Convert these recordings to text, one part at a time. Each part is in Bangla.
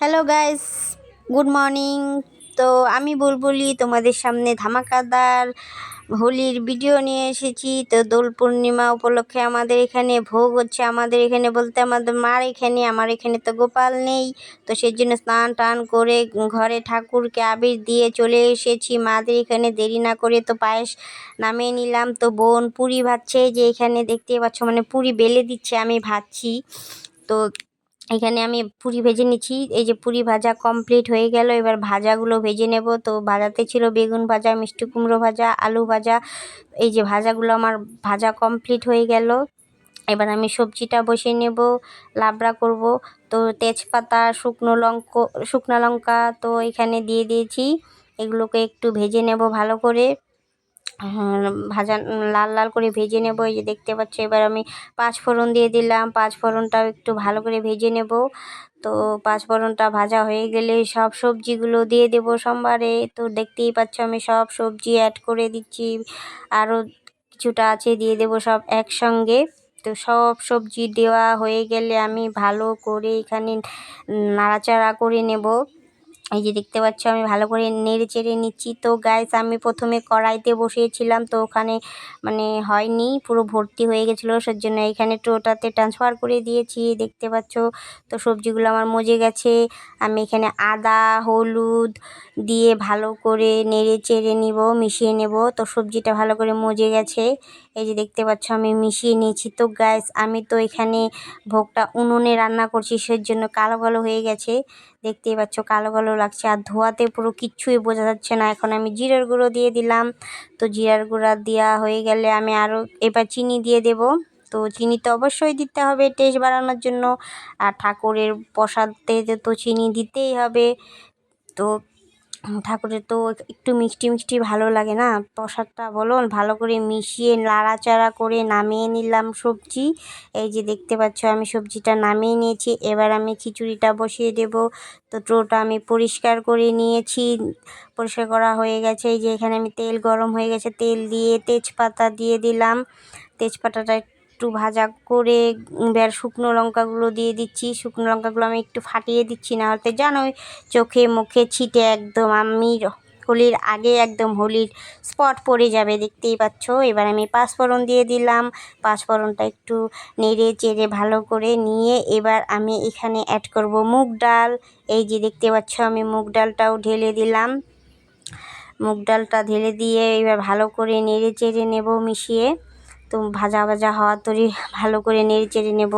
হ্যালো গাইস গুড মর্নিং তো আমি বুলবুলি, তোমাদের সামনে ধামাকাদার হোলির ভিডিও নিয়ে এসেছি। তো দোল পূর্ণিমা উপলক্ষে আমাদের এখানে ভোগ হচ্ছে। আমাদের এখানে বলতে আমাদের মার এখানে, আমার এখানে তো গোপাল নেই। তো সেই জন্য স্নান টান করে ঘরে ঠাকুরকে আবির দিয়ে চলে এসেছি। মাদের এখানে দেরি না করে তো পায়েস নামিয়ে নিলাম। তো বোন পুরি ভাজছে যে এখানে দেখতে পাচ্ছ মানে পুরি বেলে দিচ্ছে, আমি ভাজছি। তো এখানে আমি পুরি ভেজে নিচ্ছি। এই যে পুরি ভাজা কমপ্লিট হয়ে গেল, এবার ভাজাগুলো ভেজে নেব। তো ভাজাতে ছিল বেগুন ভাজা, মিষ্টি কুমড়ো ভাজা, আলু ভাজা। এই যে ভাজাগুলো আমার ভাজা কমপ্লিট হয়ে গেল। এবার আমি সবজিটা বসিয়ে নেব, লাবড়া করব। তো তেজপাতা, শুকনো লঙ্কা শুকনো লঙ্কা তো এখানে দিয়ে দিয়েছি। এগুলোকে একটু ভেজে নেব ভালো করে। ভাজা লাল লাল করে ভেজে নেব। এই যে দেখতে পাচ্ছ, এবার আমি পাঁচ ফোড়ন দিয়ে দিলাম। পাঁচ ফোড়নটাও একটু ভালো করে ভেজে নেব। তো পাঁচ ফোড়নটা ভাজা হয়ে গেলে সব সবজিগুলো দিয়ে দেব সোমবারে। তো দেখতেই পাচ্ছ, আমি সব সবজি অ্যাড করে দিচ্ছি। আরও কিছুটা আছে, দিয়ে দেব সব একসঙ্গে। তো সব সবজি দেওয়া হয়ে গেলে আমি ভালো করে এখানে নাড়াচাড়া করে নেব। এই যে দেখতে পাচ্ছ, আমি ভালো করে নেড়ে চেড়ে নিচ্ছি। তো গ্যাস আমি প্রথমে কড়াইতে বসিয়েছিলাম, তো ওখানে মানে হয়নি, পুরো ভর্তি হয়ে গেছিল সেই জন্য এখানে টোটাতে ট্রান্সফার করে দিয়েছি, দেখতে পাচ্ছ। তো সবজিগুলো আমার মজে গেছে, আমি এখানে আদা, হলুদ দিয়ে ভালো করে নেড়ে চেড়ে নিব, মিশিয়ে নেব। তো সবজিটা ভালো করে মজে গেছে, এই যে দেখতে পাচ্ছ, আমি মিশিয়ে নিয়েছি। তো গ্যাস আমি তো এখানে ভোগটা উনুনে রান্না করছি সেই জন্য কালো কালো হয়ে গেছে। দেখতেই পাচ্ছ, কালো কালো লাগছে। আর ধোয়াতে পুরো কিচ্ছুই বোঝা যাচ্ছে না। এখন আমি জিরার গুঁড়ো দিয়ে দিলাম। তো জিরার গুঁড়া দেওয়া হয়ে গেলে আমি আরও এবার চিনি দিয়ে দেব। তো চিনি তো অবশ্যই দিতে হবে টেস্ট বাড়ানোর জন্য। আর ঠাকুরের প্রসাদতে তো চিনি দিতেই হবে। তো ঠাকুরের তো একটু মিষ্টি মিষ্টি ভালো লাগে না? প্রসাদটা বলুন, ভালো করে মিশিয়ে নাড়াচাড়া করে নামিয়ে নিলাম সবজি। এই যে দেখতে পাচ্ছ, আমি সবজিটা নামিয়ে নিয়েছি। এবার আমি খিচুড়িটা বসিয়ে দেব। তো টোটা আমি পরিষ্কার করে নিয়েছি। পরিষ্কার করা হয়ে গেছে। এই যে এখানে আমি তেল গরম হয়ে গেছে। তেল দিয়ে তেজপাতা দিয়ে দিলাম। তেজপাতাটা একটু ভাজা করে এবার শুকনো লঙ্কাগুলো দিয়ে দিচ্ছি। শুকনো লঙ্কাগুলো আমি একটু ফাটিয়ে দিচ্ছি, না হতে জানোই চোখে মুখে ছিটে একদম আমি হোলির আগে একদম হোলির স্পট পড়ে যাবে, দেখতেই পাচ্ছ। এবার আমি পাঁচফোড়ন দিয়ে দিলাম। পাঁচফোড়নটা একটু নেড়ে চেড়ে ভালো করে নিয়ে এবার আমি এখানে অ্যাড করব মুগ ডাল। এই যে দেখতে পাচ্ছ, আমি মুগ ডালটাও ঢেলে দিলাম। মুগ ডালটা ঢেলে দিয়ে এবার ভালো করে নেড়ে চেড়ে নেব মিশিয়ে। তো ভাজা ভাজা হওয়া তরি ভালো করে নেড়ে চেড়ে নেব।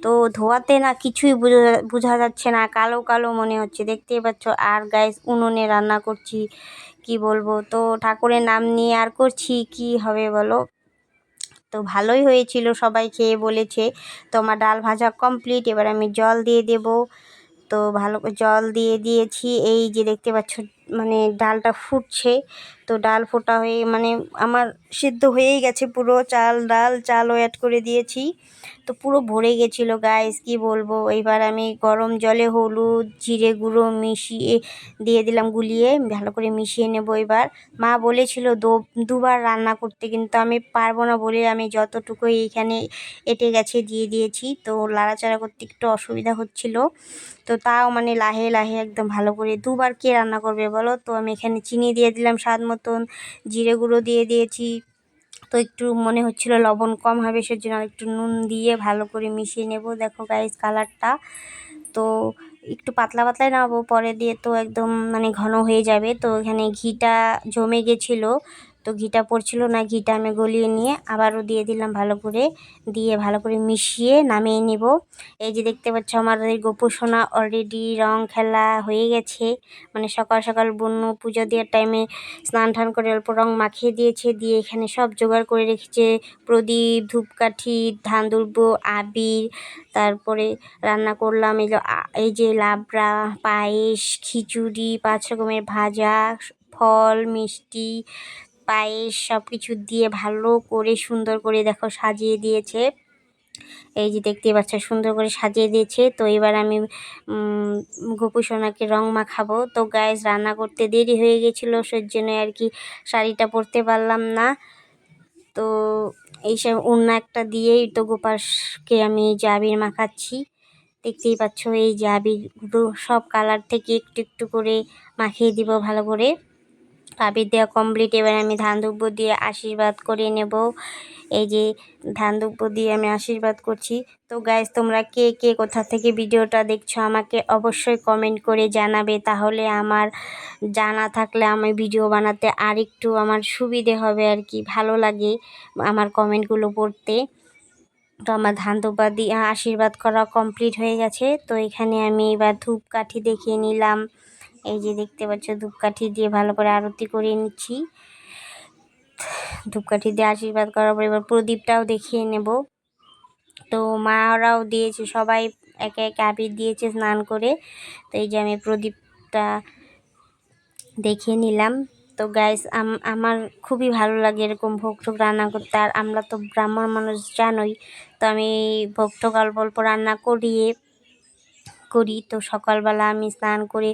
তো ধোয়াতে না কিছুই বোঝা বোঝা যাচ্ছে না, কালো কালো মনে হচ্ছে। দেখতেই পাচ্ছ, আর গাইস উনুনে রান্না করছি, কি বলব? তো ঠাকুরের নাম নিয়ে আর করছি, কি হবে বলো? তো ভালোই হয়েছিল, সবাই খেয়ে বলেছে। তো আমার ডাল ভাজা কমপ্লিট এবার আমি জল দিয়ে দেব। তো ভালো জল দিয়ে দিয়েছি, এই যে দেখতে পাচ্ছ মানে ডালটা ফুটছে। তো ডাল ফোটা হয়ে মানে আমার সিদ্ধ হয়েই গেছে পুরো। চাল, ডাল, চালও অ্যাড করে দিয়েছি। তো পুরো ভরে গেছিল গাইস কি বলব? এইবার আমি গরম জলে হলুদ, জিরে গুঁড়ো মিশিয়ে দিয়ে দিলাম গুলিয়ে, ভালো করে মিশিয়ে নেব এবার। মা বলেছিল দুবার রান্না করতে, কিন্তু আমি পারব না বলে আমি যতটুকু এইখানে এটে গেছে দিয়ে দিয়েছি। তো লাড়াচাড়া করতে একটু অসুবিধা হচ্ছিল। তো তাও মানে লাহে লাহে একদম ভালো করে, দুবার কে রান্না করবে বলো? তো আমি এখানে চিনি দিয়ে দিলাম স্বাদ মতন জিরে গুঁড়ো দিয়ে দিয়েছি। তো একটু মনে হচ্ছিল লবণ কম হবে, সেজন্য একটু নুন দিয়ে ভালো করে মিশিয়ে নেব। দেখো গাইস কালারটা তো একটু পাতলা পাতলাই নামাবো, পরে দিয়ে তো একদম মানে ঘন হয়ে যাবে। তো এখানে ঘিটা জমে গেছিল। তো ঘিটা পড়ছিল না, ঘিটা আমি গলিয়ে নিয়ে আবারও দিয়ে দিলাম ভালো করে, দিয়ে ভালো করে মিশিয়ে নামিয়ে নিব। এই যে দেখতে পাচ্ছ আমাদের গোপু সোনা অলরেডি রং খেলা হয়ে গেছে। মানে সকাল সকাল বন্য পুজো দেওয়ার টাইমে স্নান টান করে অল্প রং মাখিয়ে দিয়েছে, দিয়ে এখানে সব জোগাড় করে রেখেছে। প্রদীপ, ধূপকাঠি, ধান দুর্ব আবির, তারপরে রান্না করলাম এই এই যে লাবড়া, পায়েস, খিচুড়ি, পাঁচ রকমের ভাজা, ফল, মিষ্টি পায়েস সব কিছু দিয়ে ভালো করে সুন্দর করে দেখো সাজিয়ে দিয়েছে। এই যে দেখতে পাচ্ছ, সুন্দর করে সাজিয়ে দিয়েছে। তো এবার আমি গোপু সোনাকে রং মাখাবো। তো গ্যাস রান্না করতে দেরি হয়ে গেছিল সেই জন্য আর কি শাড়িটা পরতে পারলাম না। তো এইসব অন্য একটা দিয়েই তো গোপাসকে আমি জাবির মাখাচ্ছি। দেখতেই পাচ্ছ, এই যে আবিরগুলো সব কালার থেকে একটু একটু করে মাখিয়ে দিব ভালো করে। আবির দেওয়া কমপ্লিট এবার আমি ধান দুব্য দিয়ে আশীর্বাদ করে নেব। এই যে ধান দুব্য দিয়ে আমি আশীর্বাদ করছি। তো গাইজ তোমরা কে কে কোথা থেকে ভিডিওটা দেখছ আমাকে অবশ্যই কমেন্ট করে জানাবে। তাহলে আমার জানা থাকলে আমি ভিডিও বানাতে আর একটু আমার সুবিধে হবে আর কি, ভালো লাগে আমার কমেন্টগুলো পড়তে। তো আমার ধান দুব্বা দিয়ে আশীর্বাদ করা কমপ্লিট হয়ে গেছে। তো এখানে আমি এবার ধূপকাঠি দেখিয়ে নিলাম। এই যে দেখতে পাচ্ছ, ধূপকাঠি দিয়ে ভালো করে আরতি করে নিচ্ছি। ধূপকাঠি দিয়ে আশীর্বাদ করার পর এবার প্রদীপটাও দেখিয়ে নেব। তো মারাও দিয়েছে, সবাই একে একে আবির দিয়েছে স্নান করে। তো এই যে আমি প্রদীপটা দেখিয়ে নিলাম। তো গাইস আমার খুবই ভালো লাগে এরকম ভোগ টোগ রান্না করতে। আর আমরা তো ব্রাহ্মণ মানুষ জানোই, তো আমি ভোগ টোগ অল্প অল্প রান্না করিয়ে করি। তো সকালবেলা আমি স্নান করে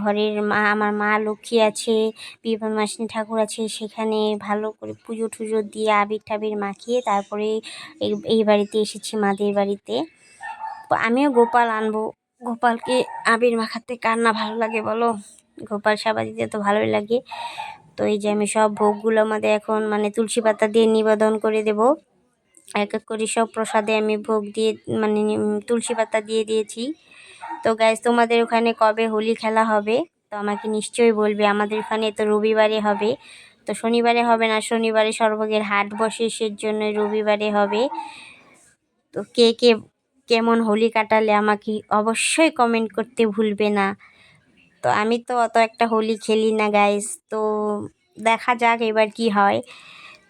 ঘরের মা, আমার মা লক্ষ্মী আছে বিপন্মাসিনী ঠাকুর আছে, সেখানে ভালো করে পুজো টুজো দিয়ে আবির টাবির মাখিয়ে তারপরে এই বাড়িতে এসেছি মাদের বাড়িতে। আমিও গোপাল আনব। গোপালকে আবির মাখাতে কার না ভালো লাগে বলো? গোপাল সাবা দিতে তো ভালোই লাগে। তো এই যে আমি সব ভোগগুলো আমাদের এখন মানে তুলসী পাতা দিয়ে নিবেদন করে দেব। এক এক করে সব প্রসাদে আমি ভোগ দিয়ে মানে তুলসী পাতা দিয়ে দিয়েছি। তো গ্যাস তোমাদের ওখানে কবে হোলি খেলা হবে? তো আমাকে নিশ্চয়ই বলবে, আমাদের ওখানে তো রবিবারে হবে। তো শনিবারে হবে না, শনিবারে সর্বগের হাট বসে সের জন্য রবিবারে হবে। তো কে কে কেমন হোলি কাটালে আমাকে অবশ্যই কমেন্ট করতে ভুলবে না। তো আমি তো অত একটা হোলি খেলি না গাইস তো দেখা যাক এবার কি হয়।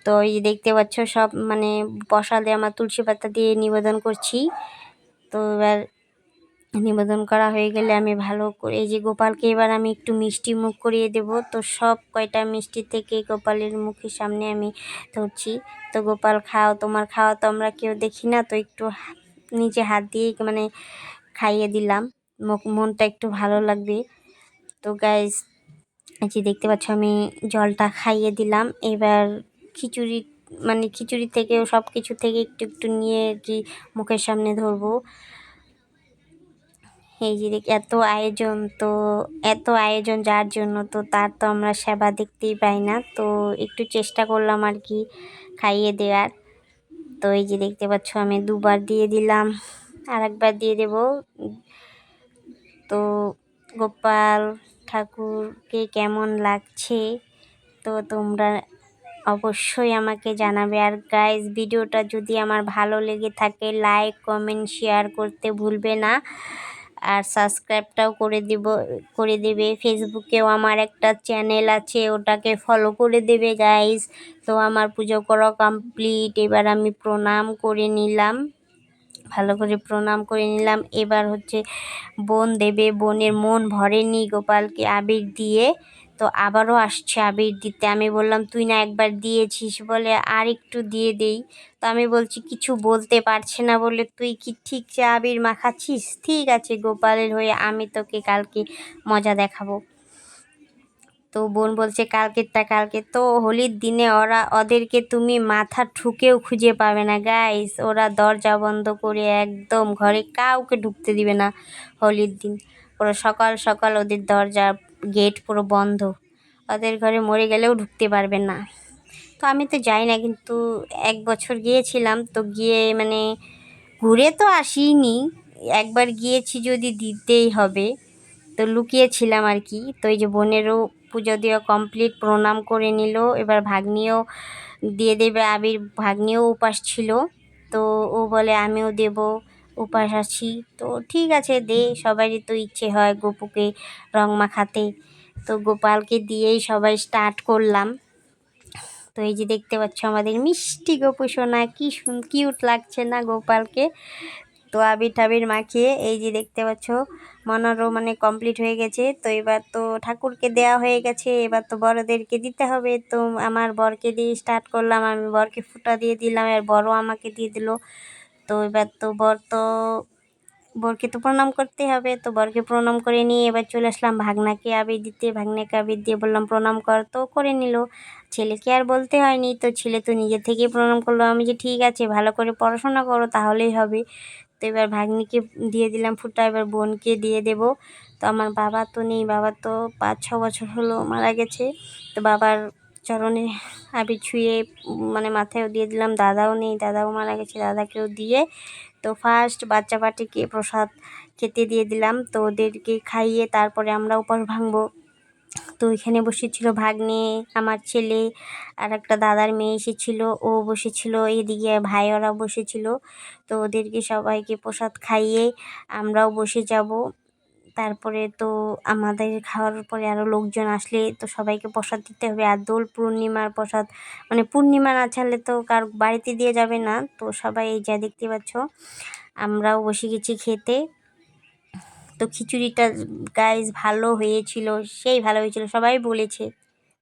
তো এই দেখতে পাচ্ছ সব মানে প্রসাদে আমার তুলসী পাতা দিয়ে নিবেদন করছি। তো এবার নিবেদন করা হয়ে গেলে আমি ভালো করে এই যে গোপালকে এবার আমি একটু মিষ্টি মুখ করিয়ে দেব। তো সব কয়টা মিষ্টি থেকে গোপালের মুখের সামনে আমি ধরছি। তো গোপাল, খাও, তোমার খাওয়া তো আমরা কেউ দেখি না। তো একটু নিজে হাত দিয়ে মানে খাইয়ে দিলাম। মনটা একটু ভালো লাগবে। তো গাইজ যে দেখতে পাচ্ছ আমি জলটা খাইয়ে দিলাম। এবার খিচুড়ি মানে খিচুড়ি থেকেও সব কিছু থেকে একটু একটু নিয়ে কি মুখের সামনে ধরবো। এই যে এত আয়োজন তো, এত আয়োজন যার জন্য তো তার তো আমরা সেবা দেখতেই পাই না। তো একটু চেষ্টা করলাম আর কি খাইয়ে দেওয়ার। তো এই যে দেখতে পাচ্ছ, আমি দুবার দিয়ে দিলাম আর একবার দিয়ে দেব। তো গোপাল ঠাকুরকে কেমন লাগছে, তো তোমরা অবশ্যই আমাকে জানাবে। আর গাইজ ভিডিওটা যদি আমার ভালো লেগে থাকে লাইক কমেন্ট শেয়ার করতে ভুলবে না। আর সাবস্ক্রাইবটাও করে দিব, করে দেবে। ফেসবুকেও আমার একটা চ্যানেল আছে, ওটাকে ফলো করে দেবে গাইস তো আমার পুজো করা কমপ্লিট এবার আমি প্রণাম করে নিলাম। ভালো করে প্রণাম করে নিলাম। এবার হচ্ছে বোন দেবে। বোনের মন ভরেনি গোপালকে আবির দিয়ে। তো আবারও আসছে আবির দিতে। আমি বললাম, তুই না একবার দিয়েছিস বলে আর একটু দিয়ে দেই। তো আমি বলছি, কিছু বলতে পারছে না বলে তুই কি ঠিক যে আবির মাখাচ্ছিস? ঠিক আছে গোপালের হয়ে আমি তোকে কালকে মজা দেখাবো। তো বোন বলছে, কালকেরটা কালকে। তো হোলির দিনে ওরা, ওদেরকে তুমি মাথা ঠুকেও খুঁজে পাবে না। গাইস ওরা দরজা বন্ধ করে একদম ঘরে কাউকে ঢুকতে দিবে না হোলির দিন। ওরা সকাল সকাল ওদের দরজা গেট পুরো বন্ধ। ওদের ঘরে মরে গেলেও ঢুকতে পারবে না। তো আমি তো যাই না, কিন্তু এক বছর গিয়েছিলাম, তো গিয়ে মানে ঘুরে তো আসিনি। একবার গিয়েছি যদি দিতেই হবে। তো লুকিয়েছিলাম আর কি। তো এই যে বোনেরও পুজো দেওয়া কমপ্লিট প্রণাম করে নিল। এবার ভাগ্নিও দিয়ে দেবে, আবির ভাগ্নিও উপাস ছিল। তো ও বলে, আমিও দেব। উপাস আছি। তো ঠিক আছে, দে, সবারই তো ইচ্ছে হয় গপুকে রং মাখাতে। তো গোপালকে দিয়েই সবাই স্টার্ট করলাম। তো এই যে দেখতে পাচ্ছ আমাদের মিষ্টি গোপু সোনা, কি কিউট লাগছে না গোপালকে। তো আবির টাবির মাখিয়ে এই যে দেখতে পাচ্ছ মনারও মানে কমপ্লিট হয়ে গেছে। তো এবার তো ঠাকুরকে দেওয়া হয়ে গেছে, এবার তো বড়দেরকে দিতে হবে। তো আমার বরকে দিয়ে স্টার্ট করলাম, আমি বরকে ফুটা দিয়ে দিলাম, আর বড় আমাকে দিয়ে দিল। তো এবার তো বর তো, বরকে তো প্রণাম করতে হবে। তো বরকে প্রণাম করে নিয়ে এবার চলে আসলাম ভাগনাকে আবির দিতে। ভাগনাকে আবির দিয়ে বললাম, প্রণাম কর। তো করে নিল। ছেলেকে আর বলতে হয়নি। তো ছেলে তো নিজে থেকেই প্রণাম করল। আমি যে, ঠিক আছে, ভালো করে পড়াশোনা করো, তাহলেই হবে। তো এবার ভাগ্নিকে দিয়ে দিলাম ফুটা। এবার বোনকে দিয়ে দেব। তো আমার বাবা তো নেই। বাবা তো পাঁচ ছ বছর হলো মারা গেছে। তো বাবার চরণে আবি ছুঁয়ে মানে মাথায়ও দিয়ে দিলাম, দাদাও নেই, দাদাও মারা গেছে, দাদাকেও দিয়ে তো ফার্স্ট বাচ্চা পাটিকে প্রসাদ খেতে দিয়ে দিলাম, তো ওদেরকে খাইয়ে তারপরে আমরা উপাস ভাঙবো। তো এখানে বসেছিল ভাগ্নে, আমার ছেলে আর একটা দাদার মেয়ে এসেছিল, ও বসেছিল, এদিকে ভাই ওরা বসেছিল। তো ওদেরকে সবাইকে প্রসাদ খাইয়ে আমরাও বসে যাব। তারপরে তো আমাদের খাওয়ার পরে আরও লোকজন আসলে তো সবাইকে প্রসাদ দিতে হবে। আর দোল পূর্ণিমার প্রসাদ মানে পূর্ণিমা না ছাড়লে তো কার বাড়িতে দিয়ে যাবে না। তো সবাই এই যা দেখতে পাচ্ছ, আমরাও বসে গেছি খেতে। তো খিচুড়িটা গাইজ ভালো হয়েছিল, সেই ভালো হয়েছিল, সবাই বলেছে।